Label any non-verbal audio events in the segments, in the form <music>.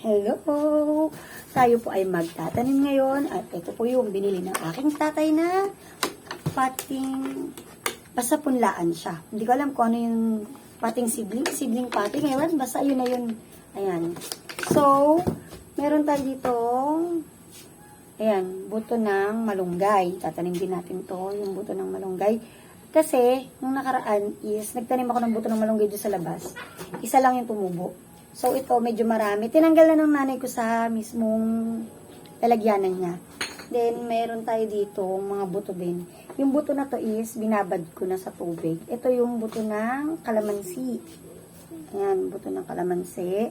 Hello! Tayo po ay magtatanim ngayon at ito po yung binili ng aking tatay na pating basta punlaan siya. Hindi ko alam kung ano yung pating sibling, sibling pating. Ewan, basta yun na yun. Ayan. So, meron tayo dito ayan, buto ng malunggay. Tatanim din natin to, yung buto ng malunggay. Kasi, nung nakaraan is, nagtanim ako ng buto ng malunggay doon sa labas. Isa lang yung tumubo. So, ito, medyo marami. Tinanggal na ng nanay ko sa mismong lalagyanan niya. Then, meron tayo dito, mga buto din. Yung buto na to is, binabad ko na sa tubig. Ito yung buto ng kalamansi. Ayan, buto ng kalamansi.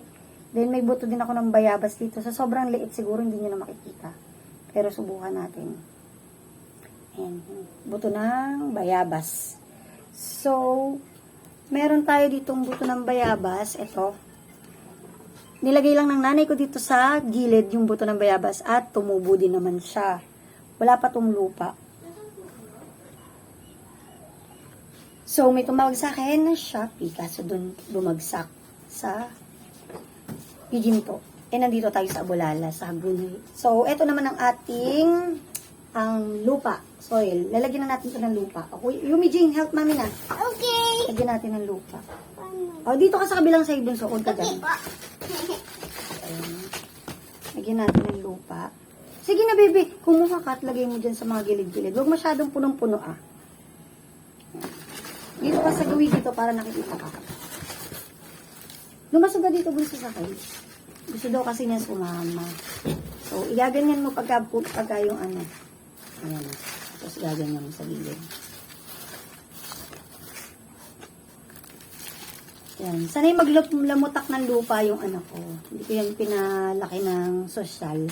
Then, may buto din ako ng bayabas dito. Sa sobrang liit, siguro hindi nyo na makikita. Pero subukan natin. Ayan, buto ng bayabas. So, meron tayo ditong buto ng bayabas. Ito. Nilagay lang ng nanay ko dito sa gilid yung buto ng bayabas at tumubo din naman siya. Wala pa tong lupa. So, may tumawag sa akin na Shopee kaso dun bumagsak sa Piginto. Eh, nandito tayo sa Abulala, sa Brunei. So, eto naman ang ating ang lupa, soil. Lalagyan na natin ito ng lupa. Okay, Yumi Jing, help mami na. Okay. Lagyan natin ng lupa. O, dito ka sa kabilang side dun, so huwag ka dyan. Ayan. Lagyan natin ng lupa. Sige na, baby. Kumuha ka at lagay mo dyan sa mga gilid-gilid. Huwag masyadong punong-puno, ah. Dito ka sa gawi dito para nakikita ka. Lumasog ka dito, bunso sa kayo. Gusto daw kasi niya sumama. So, igaganyan mo pagka, pagka yung ano. Ayan. Tapos gaganyan mo sa gilid. Yan. Sanay maglamutak ng lupa yung anak ko. Hindi ko yan pinalaki ng sosyal.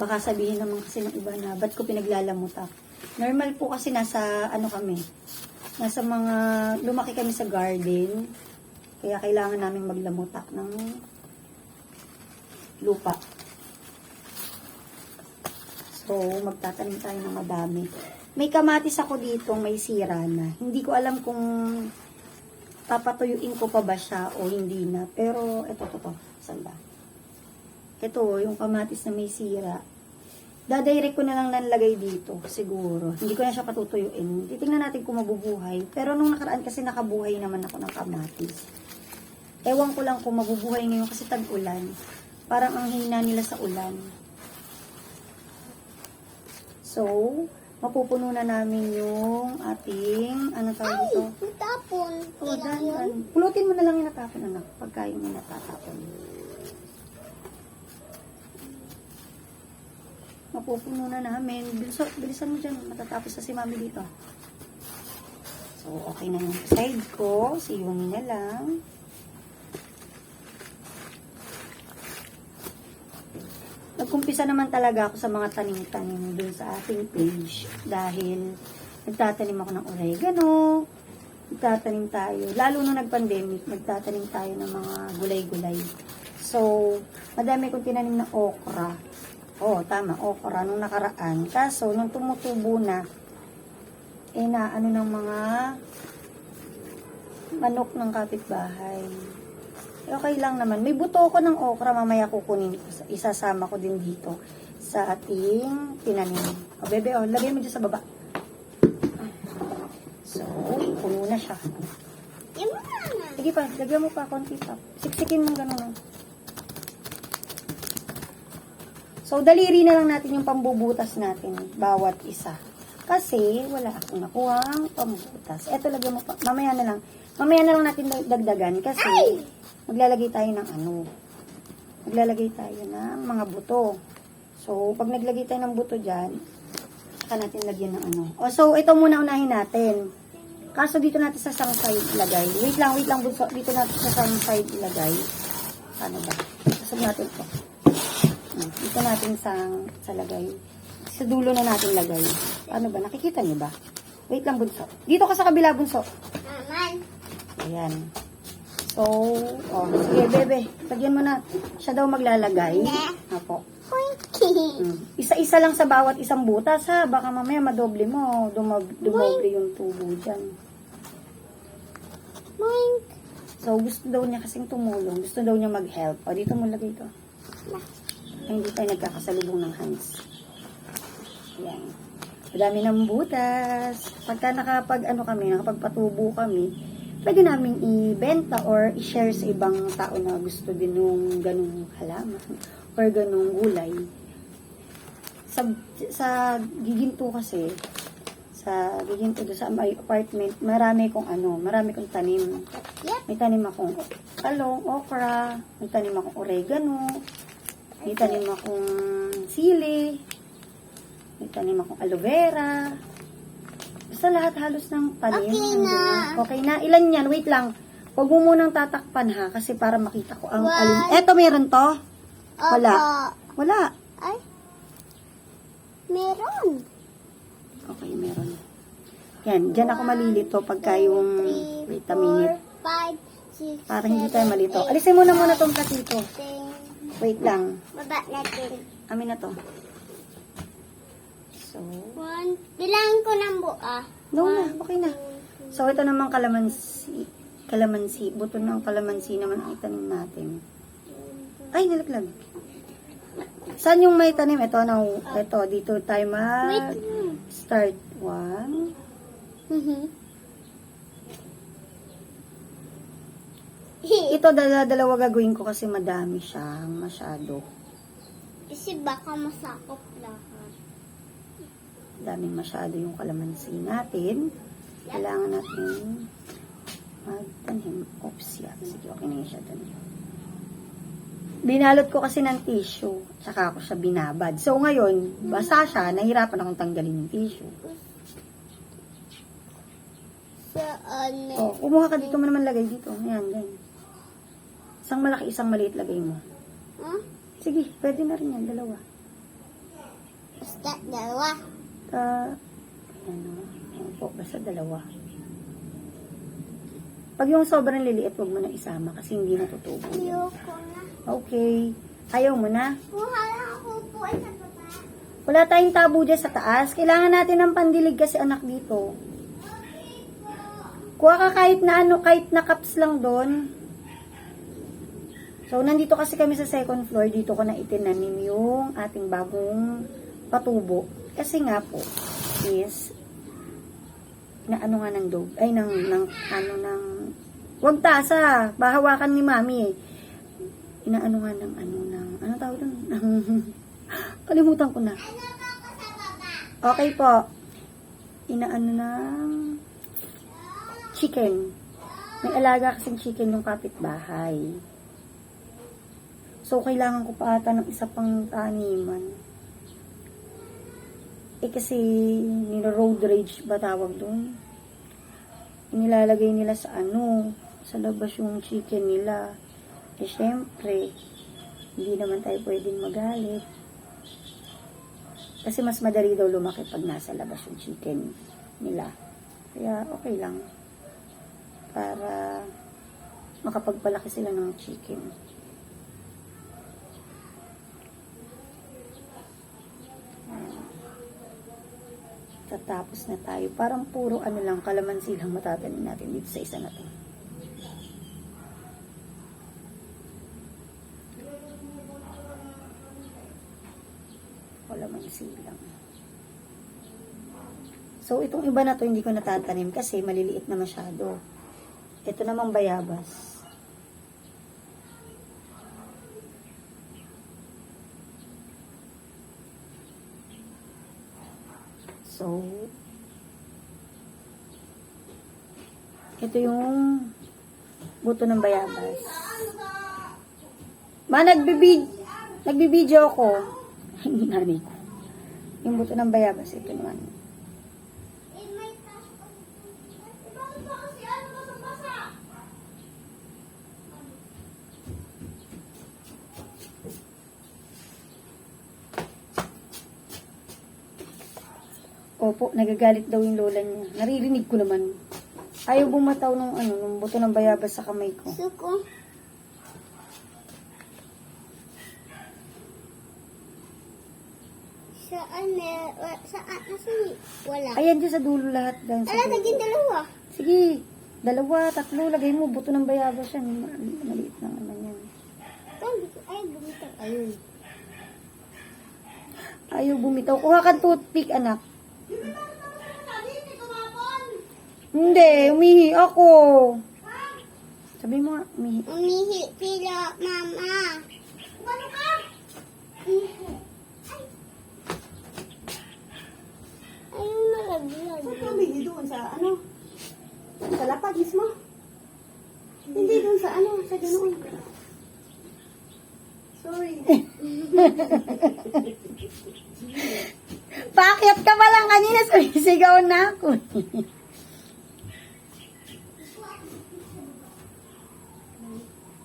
Baka sabihin naman kasi ng iba na, ba't ko pinaglalamutak? Normal po kasi nasa, ano kami, nasa mga, lumaki kami sa garden. Kaya kailangan namin maglamutak ng lupa. So, magtatanim tayo ng madami. May kamatis ako dito, may sira na. Hindi ko alam kung papatuyuin ko pa ba siya o hindi na. Pero, eto, to, to. Saan ba? Ito, yung kamatis na may sira. Dadirect ko na lang nalagay dito, siguro. Hindi ko na siya patutuyuin. Titingnan natin kung mabubuhay. Pero nung nakaraan kasi nakabuhay naman ako ng kamatis. Ewan ko lang kung mabubuhay ngayon kasi tag-ulan. Parang ang hina nila sa ulan. So, mapupuno na namin yung ating, ano tawag Ay, dito? tapon. Oh, Tira dan, yun. dan. Pulutin mo na lang yung natapon, anak. Pagka yung natatapon. Mapupuno na namin. Bilisan, bilisan mo dyan. Matatapos na si mami dito. So, okay na yung side ko. Si Yumi na lang. Nagkumpisa naman talaga ako sa mga tanim-tanim dun sa ating page dahil nagtatanim ako ng oregano, nagtatanim tayo, lalo nung nag-pandemic, nagtatanim tayo ng mga gulay-gulay. So, madami kong tinanim na okra. Oo, tama, okra nung nakaraan. Kaso, nung tumutubo na, eh na ano ng mga manok ng kapitbahay. Okay lang naman. May buto ko ng okra, mamaya kukunin ko. Isasama ko din dito sa ating tinanim. O, bebe, o, lagay mo dyan sa baba. So, puno na siya. Sige pa, lagyan mo pa konti pa. Siksikin mo gano'n. So, daliri na lang natin yung pambubutas natin, bawat isa. Kasi, wala akong nakuhang pambutas. Eto, lagyan mo pa. Mamaya na lang. Mamaya na lang natin dagdagan kasi maglalagay tayo ng ano. Maglalagay tayo ng mga buto. So, pag naglagay tayo ng buto dyan, saka natin lagyan ng ano. O, so, ito muna unahin natin. Kaso dito natin sa sang side ilagay. Wait lang, wait lang. Bunso. Dito natin sa sang side ilagay. Ano ba? Kasog natin ito. Hmm, Dito natin sa, sa lagay. Sa dulo na natin lagay. Ano ba? Nakikita niyo ba? Wait lang, bunso. Dito ka sa kabila, bunso. Naman. Ayan. So, oh, sige, bebe. Lagyan mo na. Siya daw maglalagay. Apo. Pointy. Hmm. Isa-isa lang sa bawat isang butas, ha? Baka mamaya madoble mo. Dumag, dumoble yung tubo dyan. Boink. So, gusto daw niya kasing tumulong. Gusto daw niya mag-help. O, dito mo lagay ito. Ay, hindi tayo nagkakasalubong ng hands. Yan. Madami ng butas. Pagka nakapag, ano kami, nakapagpatubo kami, pwede namin ibenta or i-share sa ibang tao na gusto din nung ganung halaman or ganung gulay. Sa, sa giginto kasi, sa giginto sa my apartment, marami kong ano, marami kong tanim. May tanim akong talong, okra, may tanim akong oregano, may tanim akong sili, may tanim akong aloe vera. Basta lahat halos ng tanim. Okay na. Okay na. Ilan yan? Wait lang. Huwag mo munang tatakpan ha, kasi para makita ko ang One. alin. Eto, meron to? Wala. Opo. Wala. Ay. Meron. Okay, meron. Yan, dyan ako malilito pagka yung... Three, Wait a four, minute. five, six, Para hindi tayo malito. Alisin mo na muna tong katito. Wait lang. Baba natin. Amin na to. So, One. Bilangin ko ng buo. no na, okay na. So, ito naman kalamansi. Kalamansi. Buto ng kalamansi naman ang itanim natin. Ay, nalaglag. Saan yung may tanim? Ito, no, ito, dito tayo mag start. One. Mhm. <laughs> Ito, dala, dalawa gagawin ko kasi madami siyang masyado. Kasi baka masakop lahat. Daming masyado yung kalamansi natin. Kailangan natin magtanim. Oops, yeah. Sige, okay na yun siya dun. Binalot ko kasi ng tissue. Tsaka ako siya binabad. So, ngayon, basa siya. Nahirapan akong tanggalin yung tissue. Saan? Oh, kumuha ka dito mo naman lagay dito. Ayan, ganyan. Isang malaki, isang maliit lagay mo. Huh? Sige, pwede na rin yan. Dalawa. Basta dalawa. Uh, ano, ano po, basta dalawa. Pag yung sobrang liliit, huwag mo na isama kasi hindi natutubo. Ayoko na. Okay. Ayaw mo na. Kuha lang ako po ay sa baba. Wala tayong tabo dyan sa taas. Kailangan natin ng pandilig kasi anak dito. Kuha ka kahit na ano, kahit na cups lang doon. So, nandito kasi kami sa second floor. Dito ko na itinanim yung ating bagong patubo. Kasi nga po, is, na ano nga ng dog, ay, ng, ng, ano, ng, wag tasa, bahawakan ni mami eh. Inaano nga ng, ano, ng, ano tawag doon? <laughs> Kalimutan ko na. Okay po. Inaano ng chicken. May alaga kasing chicken yung kapitbahay. So, kailangan ko pa ata ng isa pang taniman. Eh kasi, road rage ba tawag doon? Nilalagay nila sa ano, sa labas yung chicken nila. Eh, syempre, hindi naman tayo pwedeng magalit. Kasi mas madali daw lumaki pag nasa labas yung chicken nila. Kaya okay lang. Para makapagpalaki sila ng chicken. Tatapos na tayo. Parang puro ano lang, kalamansi lang matatanim natin dito sa isa na to. Kalamansi lang. So, itong iba na to hindi ko natatanim kasi maliliit na masyado. Ito namang bayabas. So, ito yung buto ng bayabas. Ma, nagbibid nagbibideo ako. <laughs> Hindi nanay ko. Yung buto ng bayabas, ito naman. Opo, nagagalit daw yung lola niya. Naririnig ko naman. Ayaw bumataw ng ano, ng buto ng bayabas sa kamay ko. Suko. Saan wa- Saan? Nasaan? Wala. Ayan dyan sa dulo lahat. Dyan sa Ala, dulo. naging dalawa. Sige. Dalawa, tatlo, lagay mo, buto ng bayabas yan. Ma- Maliit lang naman yan. Ay, bumitaw. Ayun. Ayaw bumitaw. Kuha ka toothpick, anak. Hindi, umihi ako. Sabi mo nga, umihi. Umihi sila, mama. Ano ka? Ayun, malaglag. Hindi doon sa ano? Sa lapad mismo? Hindi doon sa ano? Sa ganoon. Sorry. <laughs> Paakyat ka pa lang kanina, sumisigaw na ako. <laughs>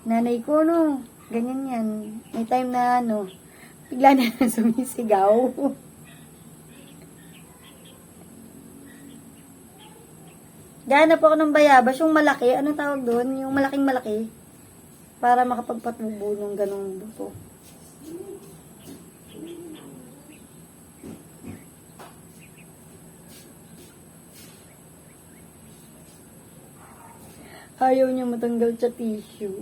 Nanay ko, no, ganyan yan. May time na, ano, bigla na lang <laughs> sumisigaw. Gahanap ako ng bayabas, yung malaki, anong tawag doon? Yung malaking malaki. Para makapagpatubo ng ganong buto. Ayaw niya matanggal sa tissue.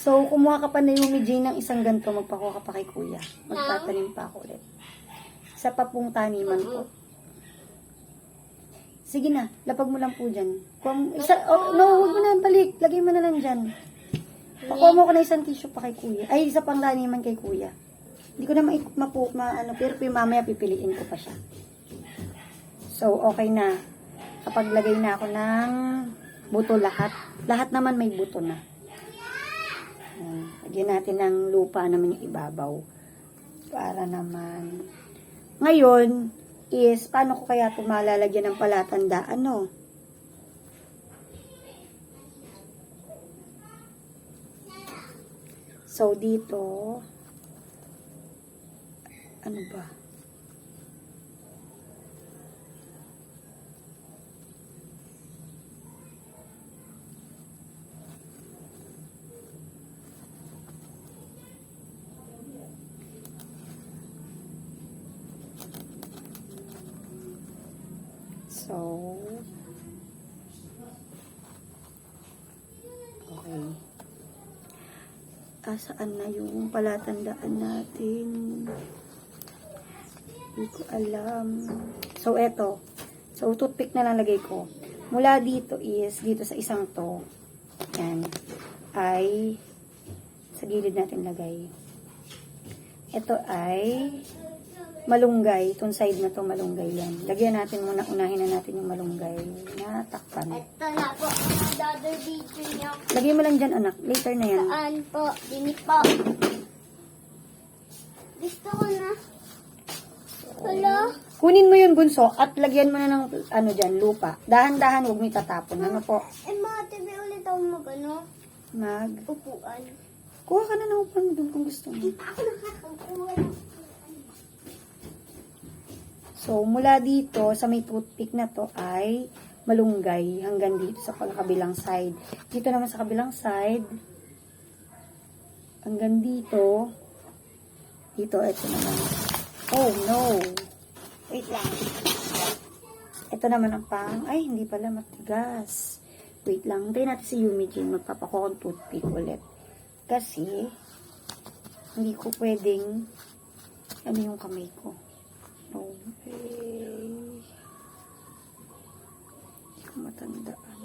So, kumuha ka pa na yung Jane ng isang ganito, magpakuha ka pa kay kuya. Magtatanim pa ako ulit. Sa papong taniman ko. Sige na, lapag mo lang po dyan. Mo, isa, oh, no, huwag mo na, balik. Lagay mo na lang dyan. Pakuha mo ko na isang tissue pa kay kuya. Ay, isa pang taniman kay kuya. Hindi ko na ma, mapu, ma ano, pero mamaya pipiliin ko pa siya. So, okay na. Kapag lagay na ako ng buto lahat, lahat naman may buto na. Lagyan natin ng lupa naman yung ibabaw. Para naman. Ngayon, is, paano ko kaya ito malalagyan ng palatandaan, no? So, dito, ano ba? So, okay. Asaan na yung palatandaan natin? Hindi ko alam. So, eto. So, toothpick na lang lagay ko. Mula dito is, dito sa isang to, yan, ay, sa gilid natin lagay. Ito ay, malunggay. Itong side na to malunggay yan. Lagyan natin muna, unahin na natin yung malunggay na takpan. Ito na po, another video niyo. Lagyan mo lang dyan, anak. Later na yan. Saan po? Dini po. Gusto ko na. Hello? Kunin mo yun, bunso, at lagyan mo na ng, ano dyan, lupa. Dahan-dahan, huwag mo itatapon. Ano po? Eh, mga TV ulit ako mag ano? Mag, Upuan. kuha ka na ng upan doon kung gusto mo. Ako nakakaupuan. So, mula dito, sa may toothpick na to, ay malunggay hanggang dito sa pagkabilang side. Dito naman sa kabilang side, hanggang dito, dito, ito naman. Oh, no. Wait lang. Ito naman ang pang, ay, hindi pala matigas. Wait lang, hintayin natin si Yumi Jane, magpapakuha ng toothpick ulit. Kasi, hindi ko pwedeng, ano yung kamay ko. Okay. Hindi ko matandaan.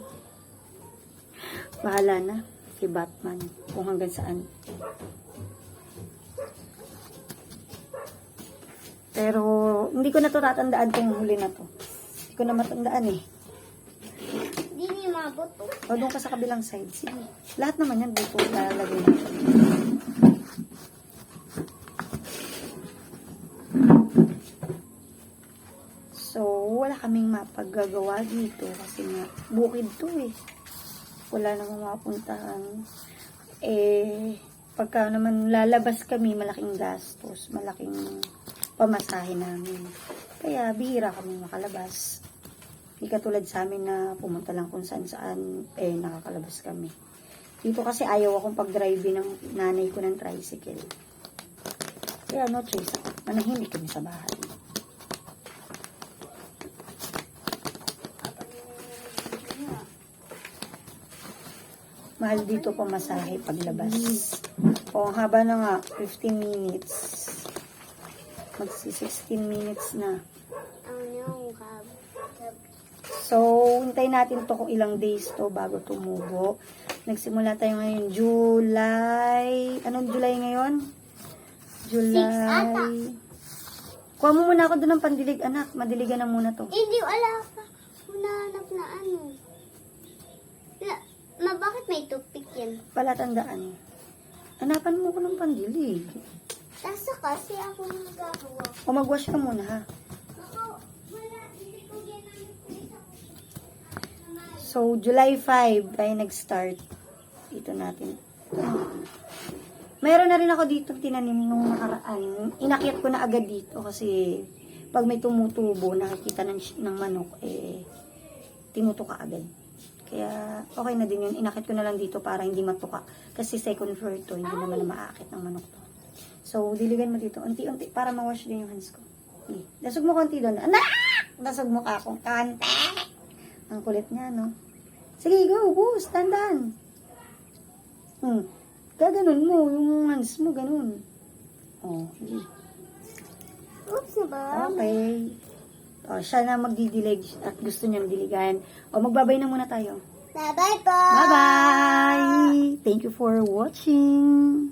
Bahala na si Batman kung hanggang saan. Pero, hindi ko na to tatandaan kung huli na to. Hindi ko na matandaan eh. Di ni mabot po. O, doon ka sa kabilang side. Sige. Lahat naman yan dito lalagay natin. So, wala kaming mapaggagawa dito kasi nga, bukid to eh. Wala namang mapuntahan. Eh, pagka naman lalabas kami, malaking gastos, malaking pamasahe namin. Kaya, bihira kami makalabas. Hindi katulad sa amin na pumunta lang kung saan saan, eh, nakakalabas kami. Dito kasi ayaw akong pag-drive ng nanay ko ng tricycle. Kaya no choice. Manahimik kami sa bahay. Mahal dito pamasahe paglabas. O, haba na nga, 15 minutes. Magsi 16 minutes na. So, hintayin natin to kung ilang days to bago tumubo. Nagsimula tayo ngayon, July. Anong July ngayon? July. Kuha mo muna ako doon ng pandilig, anak. Madiligan na muna to. Hindi, wala pa. Hunahanap na ano. Ma, bakit may toothpick yan? Palatandaan. Hanapan mo ko ng pandilig. Nasa kasi ako nagagawa. O mag-wash ka muna, ha? Ako, wala, hindi ko ginamit ko isa. So, July 5 tayo nag-start. Dito natin. Meron na rin ako dito tinanim nung nakaraan. Inakyat ko na agad dito kasi pag may tumutubo, nakikita ng, ng manok, eh, tinutuka agad. Kaya, okay na din yun. Inakyat ko na lang dito para hindi matuka. Kasi second floor to, hindi naman na maakit ng manok to. So, diligan mo dito. Unti-unti, para ma-wash din yung hands ko. Eh, dasog mo konti doon. Anak! Dasog mo ka akong kante. Ang kulit niya, no? Sige, go, boost, dandan. Hmm. Gaganon mo, yung hands mo, ganun. Oh, sige. Oops na ba? Okay. Oh, siya na magdidilig at gusto niyang diligan. O, magbabay na muna tayo. Bye-bye po! Bye-bye! Thank you for watching.